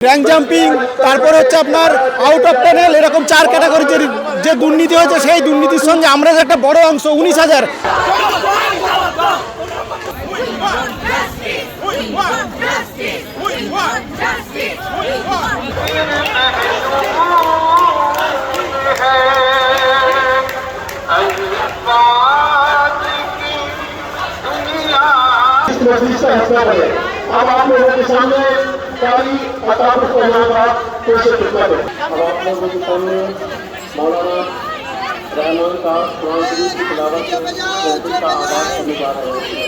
Rank jumping তারপরে হচ্ছে আপনার আউট অফ প্যানেল এরকম চার ক্যাটাগরি যে যে দুর্নীতি হয়েছে সেই দুর্নীতির সঙ্গে আমরা যে একটা বড় অংশ উনিশ হাজার इस मस्जिद का हिस्सा बने अब आप लोगों के सामने कारी अताब का पेश खिदमत है अब आप लोगों के सामने मौलाना रहमान का कुरान शरीफ की तिलावत का आगाज़ करने जा रहे हैं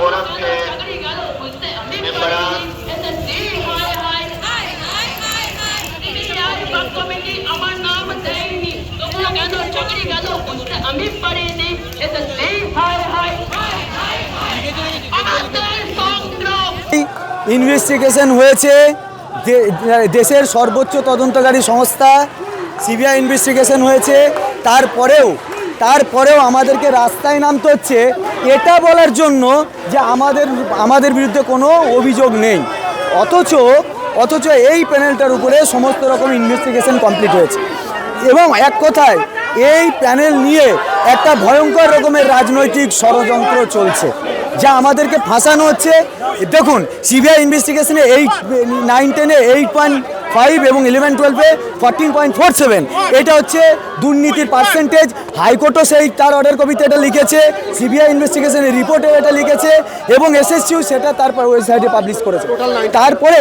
औरत के ইনভেস্টিগেশন হয়েছে। দেশের সর্বোচ্চ তদন্তকারী সংস্থা সিবিআই ইনভেস্টিগেশন হয়েছে। তারপরেও তারপরেও আমাদেরকে রাস্তায় নামতে হচ্ছে। এটা বলার জন্য যে আমাদের আমাদের বিরুদ্ধে কোনো অভিযোগ নেই। অথচ অথচ এই প্যানেলটার উপরে সমস্ত রকম ইনভেস্টিগেশন কমপ্লিট হয়েছে। এবং এক কথায়, এই প্যানেল নিয়ে একটা ভয়ঙ্কর রকমের রাজনৈতিক ষড়যন্ত্র চলছে। যা আমাদেরকে ফাঁসানো হচ্ছে। দেখুন সিবিআই ইনভেস্টিগেশনে এইট নাইন টেনে এইট পয়েন্ট ফাইভ এবং ইলেভেন টুয়েলভে ফোরটিন পয়েন্ট ফোর সেভেন এটা হচ্ছে দুর্নীতির পার্সেন্টেজ হাইকোর্টও সেই, তার অর্ডার কপিতে এটা লিখেছে। সিবিআই ইনভেস্টিগেশনের রিপোর্টে এটা লিখেছে এবং এসএসসিউ সেটা তারপর ওয়েবসাইটে পাবলিশ করেছে। তারপরে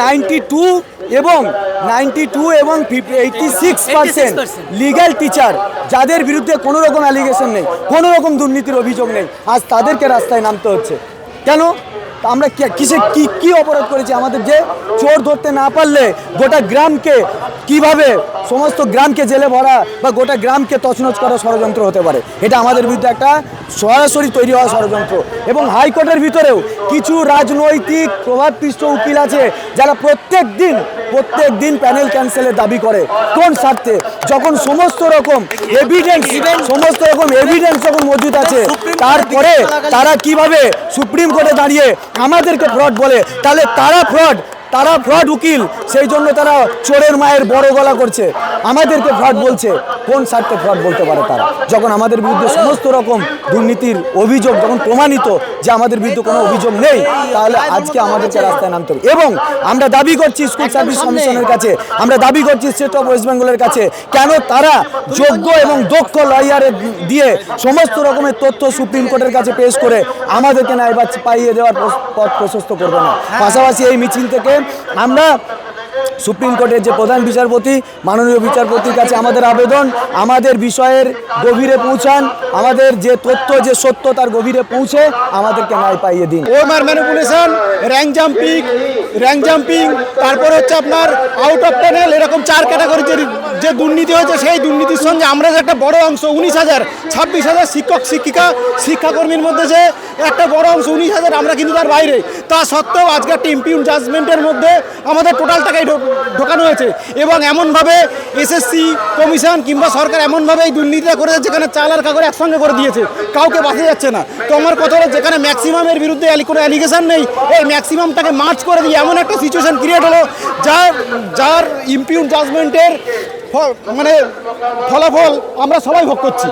নাইনটি টু এবং নাইনটি টু এবং eighty six percent legal teacher যাদের বিরুদ্ধে কোনো রকম অ্যালিগেশন নেই কোনো রকম দুর্নীতির অভিযোগ নেই আজ তাদেরকে রাস্তায় নামতে হচ্ছে। কেন? আমরা কিসে কি কি অপরাধ করেছি? আমাদের যে চোর ধরতে না পারলে গোটা গ্রামকে কীভাবে সমস্ত গ্রামকে জেলে ভরা বা গোটা গ্রামকে তছনছ করা ষড়যন্ত্র হতে পারে? এটা আমাদের বিরুদ্ধে একটা সরাসরি তৈরি হওয়া ষড়যন্ত্র। এবং হাইকোর্টের ভিতরেও কিছু রাজনৈতিক প্রভাবপৃষ্ট উকিল আছে যারা প্রত্যেক দিন প্রত্যেক দিন প্যানেল ক্যান্সেলের দাবি করে। কোন স্বার্থে? যখন সমস্ত রকম এভিডেন্স সমস্ত রকম এভিডেন্স যখন মজুদ আছে তারপরে তারা কীভাবে সুপ্রিম কোর্টে দাঁড়িয়ে আমাদেরকে ফ্রড বলে? তাহলে তারা ফ্রড তারা ফ্রড উকিল সেই জন্য তারা চোরের মায়ের বড় গলা করছে। আমাদেরকে ফ্রড বলছে। কোন স্বার্থে ফ্রড বলতে পারে তারা? যখন আমাদের বিরুদ্ধে সমস্ত রকম দুর্নীতির অভিযোগ যখন প্রমাণিত যে আমাদের বিরুদ্ধে কোনো অভিযোগ নেই তাহলে আজকে আমাদেরকে রাস্তায় নামতে হবে। এবং আমরা দাবি করছি স্কুল সার্ভিস কমিশনের কাছে আমরা দাবি করছি স্টেট অফ ওয়েস্ট বেঙ্গলের কাছে কেন তারা যোগ্য এবং দক্ষ লয়ারের দিয়ে সমস্ত রকমের তথ্য সুপ্রিম কোর্টের কাছে পেশ করে আমাদেরকে ন্যায় পাইয়ে দেওয়ার পথ- পথ প্রশস্ত করবে না। পাশাপাশি এই মিছিল থেকে আমরা সুপ্রিম কোর্টের যে প্রধান বিচারপতি, মাননীয় বিচারপতির কাছে আমাদের আবেদন, আমাদের বিষয়ের গভীরে পৌঁছান, আমাদের যে তথ্য, যে সত্য তার গভীরে পৌঁছে আমাদেরকে ন্যায় পাইয়ে দিন। OMR manipulation rank jumping rank jumping তারপরে হচ্ছে আপনার আউট অফ প্যানেল এরকম চার ক্যাটাগরি যে যে দুর্নীতি হয়েছে, সেই দুর্নীতির সঙ্গে আমরা যে একটা বড় অংশ, উনিশ হাজার, ছাব্বিশ হাজার শিক্ষক, শিক্ষিকা, শিক্ষাকর্মীর মধ্যে যে একটা বড় অংশ, উনিশ হাজার, আমরা কিন্তু তার বাইরে। তা সত্ত্বেও আজকে একটা ইম্পিউন জাজমেন্টের মধ্যে আমাদের টোটাল টাকাই ঢোকানো হয়েছে। এবং এমনভাবে এসএসসি কমিশন কিংবা সরকার এমনভাবে এই দুর্নীতিটা করেছে, যেখানে চাল আর কাগজ একসঙ্গে করে দিয়েছে। কাউকে বাঁচা যাচ্ছে না। তো আমার কথা হলো, যেখানে ম্যাক্সিমামের বিরুদ্ধে কোনো অ্যালিগেশন নেই, এই ম্যাক্সিমামটাকে মার্চ করে দিয়ে এমন একটা সিচুয়েশান ক্রিয়েট হলো যার যার ইম্পিউন জাজমেন্টের মানে ফলাফল আমরা সবাই ভোগ করছি।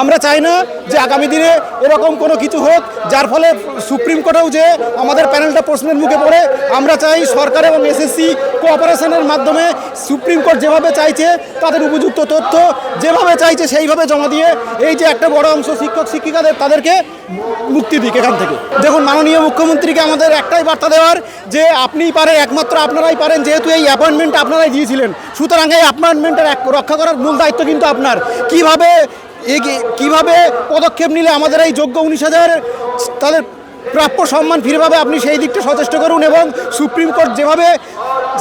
আমরা চাই না যে আগামী দিনে এরকম কোনো কিছু হোক, যার ফলে সুপ্রিম কোর্টেও যে আমাদের প্যানেলটা প্রশ্নের মুখে পড়ে, আমরা চাই সরকার এবং এসএসসি কোঅপারেশনের মাধ্যমে সুপ্রিম কোর্ট যেভাবে চাইছে, তাদের উপযুক্ত তথ্য যেভাবে চাইছে, সেইভাবে জমা দিয়ে এই যে একটা বড় অংশ শিক্ষক, শিক্ষিকাদের, তাদেরকে মুক্তি দিক এখান থেকে। দেখুন, মাননীয় মুখ্যমন্ত্রীকে আমাদের একটাই বার্তা দেওয়ার যে আপনিই পারেন, একমাত্র আপনারাই পারেন, যেহেতু এই অ্যাপয়েন্টমেন্ট আপনারাই দিয়েছিলেন। সুতরাং এই অ্যাপয়েন্টমেন্টের রক্ষা করার মূল দায়িত্ব কিন্তু আপনার। কীভাবে এগিয়ে কীভাবে পদক্ষেপ নিলে আমাদের এই যোগ্য উনিশ হাজার তাদের প্রাপ্য সম্মান ফিরে পাবে আপনি সেই দিকটা সচেষ্ট করুন এবং সুপ্রিম কোর্ট যেভাবে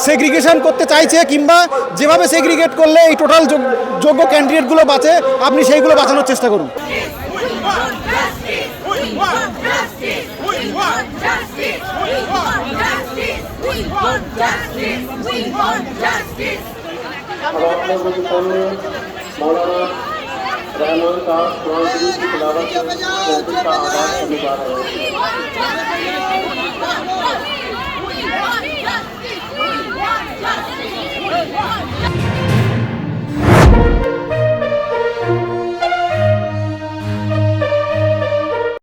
সেগ্রিগেশন করতে চাইছে কিংবা যেভাবে সেগ্রিগেট করলে এই টোটাল যোগ্য ক্যান্ডিডেটগুলো বাঁচে আপনি সেইগুলো বাঁচানোর চেষ্টা করুন। रहमान का कुरान शरीफ की तिलावत तो का आगाज़ करने जा रहे हैं।